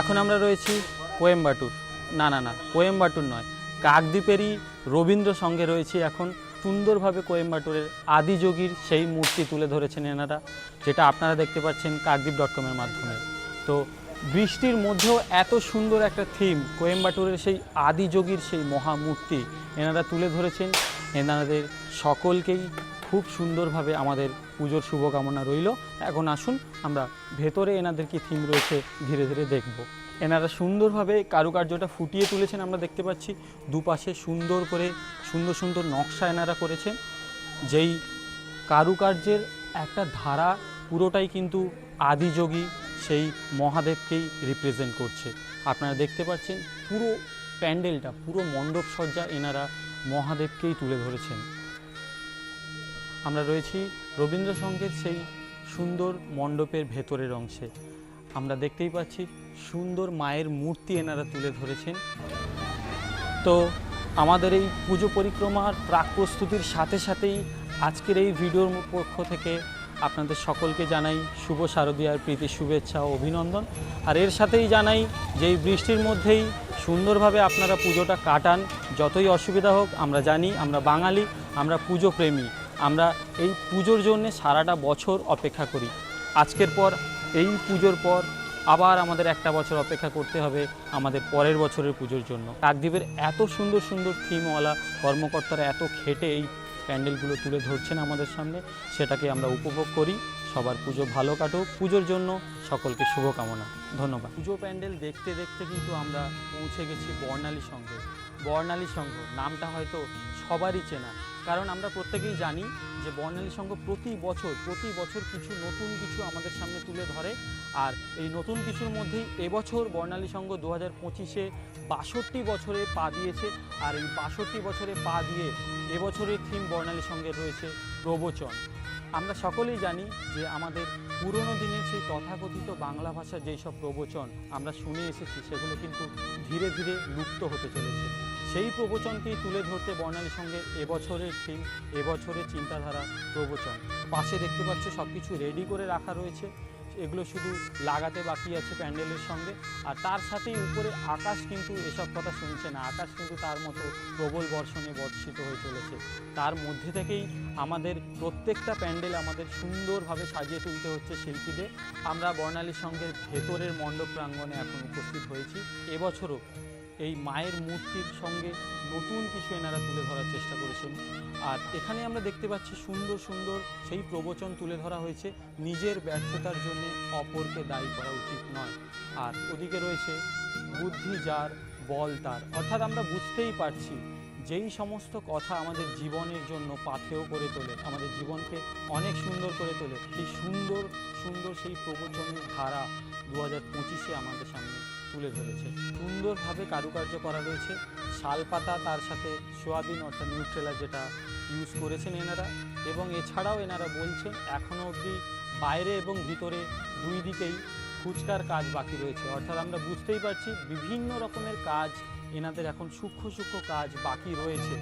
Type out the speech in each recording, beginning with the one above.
এখন আমরা রয়েছি কোয়েম্বাটুর। না না না, কোয়েম্বাটুর নয়। কাকদ্বীপেরই রবীন্দ্র সঙ্গে রয়েছি এখন। সুন্দরভাবে কোয়েম্বাটুরের আদিযোগীর সেই মূর্তি তুলে ধরেছেন এনারা, যেটা আপনারা দেখতে পাচ্ছেন কাকদ্বীপ ডট কমের মাধ্যমে। তো বৃষ্টির মধ্যেও এত সুন্দর একটা থিম কোয়েম্বাটুরের সেই আদিযোগীর সেই মহামূর্তি এনারা তুলে ধরেছেন। এনাদের সকলকেই খুব সুন্দরভাবে আমাদের পুজোর শুভকামনা রইল। এখন আসুন, আমরা ভেতরে এনাদের কি থিম রয়েছে ধীরে ধীরে দেখব। এনারা সুন্দরভাবে কারুকার্যটা ফুটিয়ে তুলেছেন আমরা দেখতে পাচ্ছি। দুপাশে সুন্দর করে, সুন্দর সুন্দর নকশা এনারা করেছেন। যেই কারুকার্যের একটা ধারা পুরোটাই কিন্তু আদিযোগী সেই মহাদেবকেই রিপ্রেজেন্ট করছে। আপনারা দেখতে পাচ্ছেন পুরো প্যান্ডেলটা, পুরো মণ্ডপ সজ্জা এনারা মহাদেবকেই তুলে ধরেছেন। আমরা রয়েছি রবীন্দ্রসঙ্গের সেই সুন্দর মণ্ডপের ভেতরের অংশে। আমরা দেখতেই পাচ্ছি সুন্দর মায়ের মূর্তি এনারা তুলে ধরেছেন। তো আমাদের এই পুজো পরিক্রমার প্রাক প্রস্তুতির সাথে সাথেই আজকের এই ভিডিওর পক্ষ থেকে আপনাদের সকলকে জানাই শুভ শারদীয়ার প্রীতি শুভেচ্ছা ও অভিনন্দন। আর এর সাথেই জানাই যে এই বৃষ্টির মধ্যেই সুন্দরভাবে আপনারা পুজোটা কাটান। যতই অসুবিধা হোক, আমরা জানি আমরা বাঙালি, আমরা পুজো প্রেমী আমরা এই পুজোর জন্যে সারাটা বছর অপেক্ষা করি। আজকের পর, এই পুজোর পর আবার আমাদের একটা বছর অপেক্ষা করতে হবে আমাদের পরের বছরের পুজোর জন্য। কাকদ্বীপের এত সুন্দর সুন্দর থিমওয়ালা কর্মকর্তারা এত খেটে এই প্যান্ডেলগুলো তুলে ধরছেন আমাদের সামনে, সেটাকে আমরা উপভোগ করি। সবার পুজো ভালো কাটুক। পুজোর জন্য সকলকে শুভকামনা। ধন্যবাদ। পুজো প্যান্ডেল দেখতে দেখতে কিন্তু আমরা পৌঁছে গেছি বর্ণালী সংঘে। বর্ণালী সংঘ, নামটা হয়তো সবারই চেনা। কারণ আমরা প্রত্যেকেই জানি যে বর্ণালী সংঘ প্রতি বছর প্রতি বছর কিছু নতুন কিছু আমাদের সামনে তুলে ধরে। আর এই নতুন কিছুর মধ্যেই এবছর বর্ণালী সংঘ দু হাজার পঁচিশে বাষট্টি বছরে পা দিয়েছে। আর এই বাষট্টি বছরে পা দিয়ে এবছরের থিম বর্ণালী সঙ্গে রয়েছে প্রবচন। আমরা সকলেই জানি যে আমাদের পুরনো দিনের সেই তথাকথিত বাংলা ভাষার যেই সব প্রবচন আমরা শুনে এসেছি, সেগুলো কিন্তু ধীরে ধীরে লুপ্ত হতে চলেছে। সেই প্রবচনকেই তুলে ধরতে বর্ণালীর সঙ্গে এবছরের থিম, এবছরের চিন্তাধারা প্রবচন। পাশে দেখতে পাচ্ছ সব কিছু রেডি করে রাখা রয়েছে। এগুলো শুধু লাগাতে বাকি আছে প্যান্ডেলের সঙ্গে। আর তার সাথেই উপরে আকাশ কিন্তু এসব কথা শুনছে না। আকাশ কিন্তু তার মতো প্রবল বর্ষণে বর্ষিত হয়ে চলেছে। তার মধ্যে থেকেই আমাদের প্রত্যেকটা প্যান্ডেল আমাদের সুন্দরভাবে সাজিয়ে তুলতে হচ্ছে শিল্পীদের। আমরা বর্ণালীর সঙ্গে ভেতরের মণ্ডপ প্রাঙ্গণে এখন উপস্থিত হয়েছি। এবছরও এই মায়ের মূর্তির সঙ্গে নতুন কিছু এনারা তুলে ধরার চেষ্টা করেছেন। আর এখানে আমরা দেখতে পাচ্ছি সুন্দর সুন্দর সেই প্রবচন তুলে ধরা হয়েছে। নিজের ব্যর্থতার জন্য অপরকে দায়ী করা উচিত নয়। আর ওদিকে রয়েছে বুদ্ধি যার, বল তার। অর্থাৎ আমরা বুঝতেই পারছি যেই সমস্ত কথা আমাদের জীবনের জন্য পাথেয় করে তোলে, আমাদের জীবনকে অনেক সুন্দর করে তোলে, সেই সুন্দর সুন্দর সেই প্রবচনের ধারা দু হাজার পঁচিশে আমাদের সামনে তুলে ধরেছে। সুন্দরভাবে কারুকার্য করা রয়েছে। শালপাতা তার সাথে সোয়াবিন, অর্থাৎ নিউট্রেলা যেটা ইউজ করেছেন এনারা। এবং এছাড়াও এনারা বলছেন এখনও অবধি বাইরে এবং ভিতরে দুই দিকেই ফুচকার কাজ বাকি রয়েছে। অর্থাৎ আমরা বুঝতেই পারছি, বিভিন্ন রকমের কাজ এনাদের এখন সূক্ষ্ম সূক্ষ্ম কাজ বাকি রয়েছে।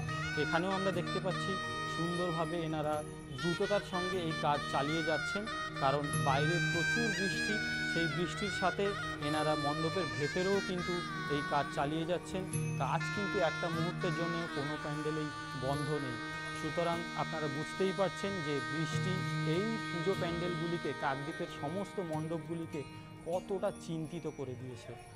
এখানেও আমরা দেখতে পাচ্ছি, সুন্দরভাবে এনারা দ্রুততার সঙ্গে এই কাজ চালিয়ে যাচ্ছেন। কারণ বাইরে প্রচুর বৃষ্টি সেই বৃষ্টির সাথে এনারা মণ্ডপের ভেতরেও কিন্তু এই কাজ চালিয়ে যাচ্ছেন। কাজ কিন্তু একটা মুহূর্তের জন্য কোনো প্যান্ডেলেই বন্ধ নেই। সুতরাং আপনারা বুঝতেই পারছেন যে বৃষ্টি, এই পুজো প্যান্ডেলগুলিকে, কাকদ্বীপের সমস্ত মণ্ডপগুলিকে কতটা চিন্তিত করে দিয়েছে।